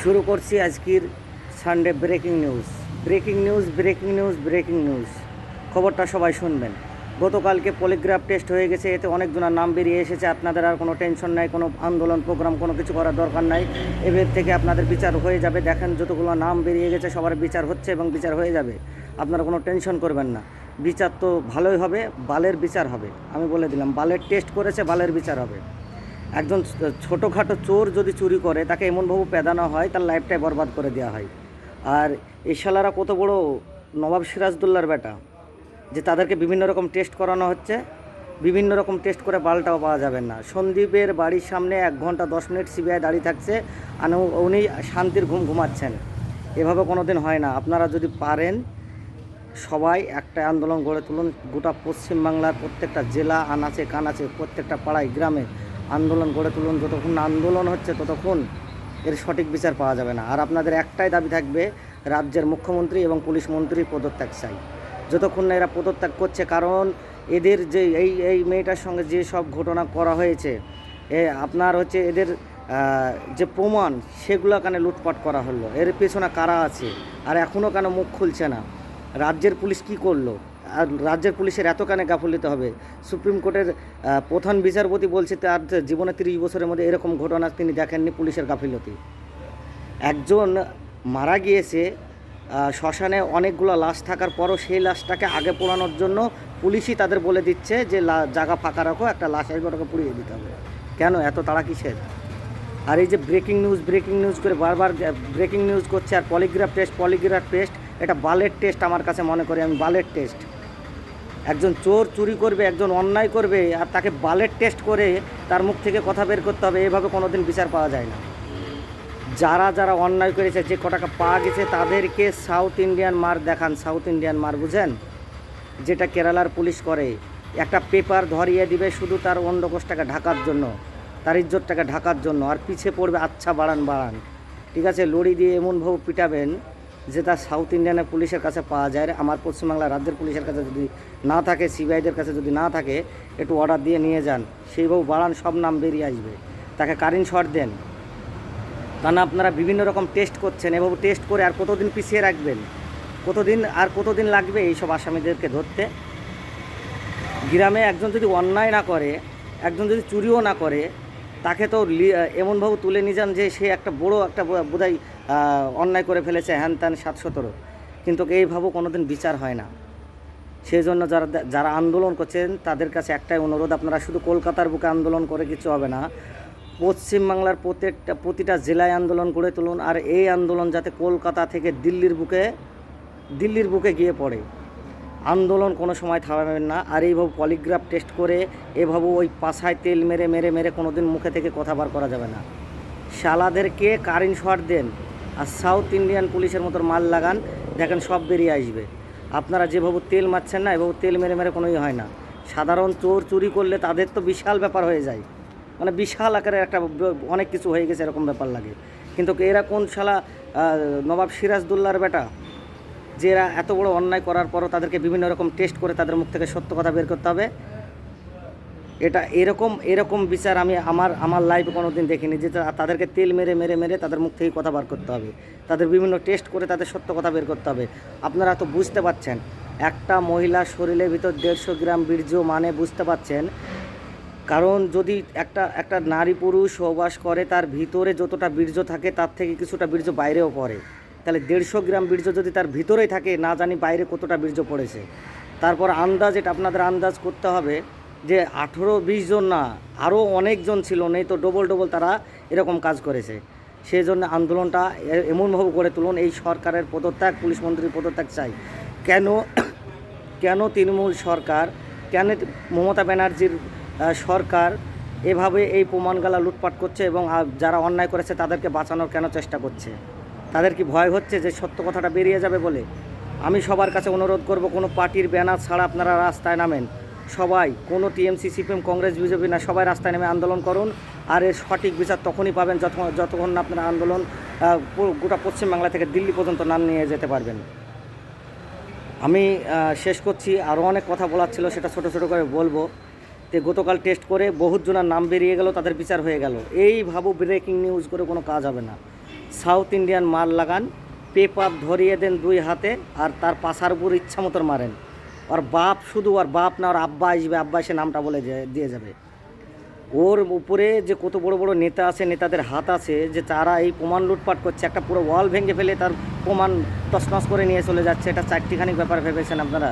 শুরু করছি আজকের Sunday breaking news breaking news breaking news breaking news খবরটা সবাই শুনবেন। গতকালকে পলিগ্রাফ টেস্ট হয়ে গেছে, এতে অনেকজনের নাম বেরিয়ে এসেছে। আপনাদের আর কোনো টেনশন নাই, কোনো আন্দোলন প্রোগ্রাম কোনো কিছু করার দরকার নাই। এবার থেকে আপনাদের বিচার হয়ে যাবে। দেখেন, যতগুলো নাম বেরিয়ে গেছে, সবার বিচার হচ্ছে এবং বিচার হয়ে যাবে। আপনারা কোনো টেনশন করবেন না। বিচার তো ভালোই হবে, বালের বিচার হবে। আমি বলে দিলাম, বালের টেস্ট করেছে, বালের বিচার হবে। একজন ছোটোখাটো চোর যদি চুরি করে, তাকে এমনভাবে পেদানো হয়, তার লাইফটাই বরবাদ করে দেওয়া হয়। আর এই শালারা কত বড় নবাব সিরাজদুল্লার বেটা, যে তাদেরকে বিভিন্ন রকম টেস্ট করানো হচ্ছে। বিভিন্ন রকম টেস্ট করে বালটাও পাওয়া যাবে না। সন্দীপের বাড়ির সামনে এক ঘণ্টা দশ মিনিট সিবিআই দাঁড়িয়ে থাকছে আর উনি শান্তির ঘুম ঘুমাচ্ছেন। এভাবে কোনো দিন হয় না। আপনারা যদি পারেন, সবাই একটা আন্দোলন গড়ে তুলুন। গোটা পশ্চিমবাংলার প্রত্যেকটা জেলা, আনাচে কানাচে প্রত্যেকটা পাড়ায়, গ্রামে আন্দোলন গড়ে তুলুন, যতক্ষণ আন্দোলন হচ্ছে ততক্ষণ এর সঠিক বিচার পাওয়া যাবে না। আর আপনাদের একটাই দাবি থাকবে, রাজ্যের মুখ্যমন্ত্রী এবং পুলিশ মন্ত্রী পদত্যাগ চাই। যতক্ষণ না এরা পদত্যাগ করছে, কারণ এদের যে এই এই মেয়েটার সঙ্গে যে সব ঘটনা করা হয়েছে, এ আপনার হচ্ছে এদের যে প্রমাণ, সেগুলো কেন লুটপাট করা হলো? এর পেছনে কারা আছে? আর এখনও কেন মুখ খুলছে না? রাজ্যের পুলিশ কি করল? রাজ্যের পুলিশের এত কানে গাফলিতে হবে। সুপ্রিম কোর্টের প্রধান বিচারপতি বলছে তার জীবনে তিরিশ বছরের মধ্যে এরকম ঘটনা তিনি দেখেননি পুলিশের গাফিলতি। একজন মারা গিয়েছে শ্মশানে অনেকগুলো লাশ থাকার পরও সেই লাশটাকে আগে পোড়ানোর জন্য পুলিশই তাদের বলে দিচ্ছে যে জায়গা ফাঁকা রাখো, একটা লাশ আসবে ওটাকে পুড়িয়ে দিতে হবে। কেন? এত তাড়া কিসের? আর এই যে ব্রেকিং নিউজ ব্রেকিং নিউজ করে বারবার ব্রেকিং নিউজ করছে, আর পলিগ্রাফ টেস্ট পলিগ্রাফ টেস্ট এটা বালের টেস্ট আমার কাছে মনে করি, আমি বালের টেস্ট একজন চোর চুরি করবে, একজন অন্যায় করবে আর তাকে বালের টেস্ট করে তার মুখ থেকে কথা বের করতে হবে, এভাবে কোনোদিন বিচার পাওয়া যায় না। যারা যারা অন্যায় করেছে, যে কটাকা পাওয়া গেছে, তাদেরকে সাউথ ইন্ডিয়ান মার দেখান সাউথ ইন্ডিয়ান মার, বুঝেন? যেটা কেরালার পুলিশ করে। একটা পেপার ধরিয়ে দিবে শুধু তার অন্ডকোষটাকে ঢাকার জন্য, তার ইজ্জতটাকে ঢাকার জন্য, আর পিছে পড়বে আচ্ছা বাড়ান বাড়ান। ঠিক আছে? লড়ি দিয়ে এমনভাবে পিটাবেন যে তার সাউথ ইন্ডিয়ানের পুলিশের কাছে পাওয়া যায় আমার পশ্চিমবাংলা রাজ্যের পুলিশের কাছে যদি না থাকে, সিবিআইদের কাছে যদি না থাকে, একটু অর্ডার দিয়ে নিয়ে যান। সেইভাবে বাড়ান, সব নাম বেরিয়ে আসবে। তাকে কারিন শট দেন। না আপনারা বিভিন্ন রকম টেস্ট করছেন। এভাবে টেস্ট করে আর কতদিন পিছিয়ে রাখবেন? কতদিন আর কতদিন লাগবে এইসব আসামিদেরকে ধরতে? গ্রামে একজন যদি অন্যায় না করে, একজন যদি চুরিও না করে তাকে তো এমনভাবে তুলে নিয়ে যান যে সে একটা বড় একটা বোধ- বোধহয় অন্যায় করে ফেলেছে, হ্যান ত্যান সাত সতেরো কিন্তু এইভাবেও কোনোদিন বিচার হয় না। সেই জন্য যারা যারা আন্দোলন করছেন, তাদের কাছে একটাই অনুরোধ, আপনারা শুধু কলকাতার বুকে আন্দোলন করে কিছু হবে না। পশ্চিমবাংলার প্রত্যেকটা, প্রতিটা জেলায় আন্দোলন গড়ে তুলুন, আর এই আন্দোলন যাতে কলকাতা থেকে দিল্লির বুকে দিল্লির বুকে গিয়ে পড়ে। আন্দোলন কোনো সময় থামাবেন না। আর এইভাবে পলিগ্রাফ টেস্ট করে এভাবে ওই পাশায় তেল মেরে মেরে মেরে কোনো দিন মুখে থেকে কথা বার করা যাবে না। শালাদেরকে কারেন্ট শট দেন আর সাউথ ইন্ডিয়ান পুলিশের মতো মাল লাগান, দেখেন সব বেরিয়ে আসবে। আপনারা যেভাবে তেল মারছেন না, এভাবে তেল মেরে মেরে কোনোই হয় না। সাধারণ চোর চুরি করলে তাদের তো বিশাল ব্যাপার হয়ে যায়। মানে বিশাল আকারের একটা অনেক কিছু হয়ে গেছে এরকম ব্যাপার লাগে। কিন্তু এরা কোন শালা নবাব সিরাজদুল্লার বেটা? যে এরা এত বড় অন্যায় করার পরও তাদেরকে বিভিন্ন রকম টেস্ট করে তাদের মুখ থেকে সত্য কথা বের করতে হবে। এটা এরকম এরকম বিচার আমি আমার আমার লাইফে কোনো দিন দেখিনি যে তাদেরকে তেল মেরে মেরে মেরে তাদের মুখ থেকে কথা বার করতে হবে। তাদের বিভিন্ন টেস্ট করে তাদের সত্য কথা বের করতে হবে। আপনারা তো বুঝতে পারছেন একটা মহিলা শরীরের ভিতর দেড়শো গ্রাম বীর্য মানে বুঝতে পারছেন কারণ যদি একটা একটা নারী পুরুষ সহবাস করে, তার ভিতরে যতটা বীর্য থাকে, তার থেকে কিছুটা বীর্য বাইরেও পড়ে। তাহলে দেড়শো গ্রাম বীর্য যদি তার ভিতরেই থাকে, না জানি বাইরে কতটা বীর্য পড়েছে। তারপর আন্দাজ, এটা আপনাদের আন্দাজ করতে হবে যে আঠেরো, বিশ জন না আরও অনেকজন ছিল, নেই তো ডবল ডবল তারা এরকম কাজ করেছে। সেই জন্য আন্দোলনটা এমনভাবে গড়ে তুলুন, এই সরকারের পদত্যাগ, পুলিশ মন্ত্রীর পদত্যাগ চাই। কেন কেন তৃণমূল সরকার, কেন মমতা ব্যানার্জির সরকার এভাবে এই প্রমাণগালা লুটপাট করছে এবং যারা অন্যায় করেছে তাদেরকে বাঁচানোর কেন চেষ্টা করছে? তাদের কি ভয় হচ্ছে যে সত্য কথাটা বেরিয়ে যাবে বলে? আমি সবার কাছে অনুরোধ করব, কোনো পার্টির ব্যানার ছাড়া আপনারা রাস্তায় নামেন। সবাই, কোনো টিএমসি, সিপিএম, কংগ্রেস, বিজেপি না, সবাই রাস্তায় নেমে আন্দোলন করুন। আর এর সঠিক বিচার তখনই পাবেন যতক্ষণ যতক্ষণ না আপনারা আন্দোলন গোটা পশ্চিমবাংলা থেকে দিল্লি পর্যন্ত নাম নিয়ে যেতে পারবেন। আমি শেষ করছি। আরও অনেক কথা বলার ছিল, সেটা ছোট ছোট করে বলব। তো গতকাল টেস্ট করে বহুত জনের নাম বেরিয়ে গেল, তাদের বিচার হয়ে গেল। এই ভাবো ব্রেকিং নিউজ করে কোনো কাজ হবে না। সাউথ ইন্ডিয়ান মাল লাগান পেপার ধরিয়ে দেন দুই হাতে আর তার পাশার উপর ইচ্ছা মতন মারেন। আর বাপ শুধু আর বাপ না আর আব্বা আসবে, আব্বা এসে নামটা বলে দিয়ে যাবে। ওর উপরে যে কত বড় বড় নেতা আছে, নেতাদের হাত আছে, যে তারা এই প্রমাণ লুটপাট করছে, একটা পুরো ওয়াল ভেঙে ফেলে তার প্রমাণ তছনছ করে নিয়ে চলে যাচ্ছে, এটা চারটিখানি ব্যাপার ভেবেছেন আপনারা?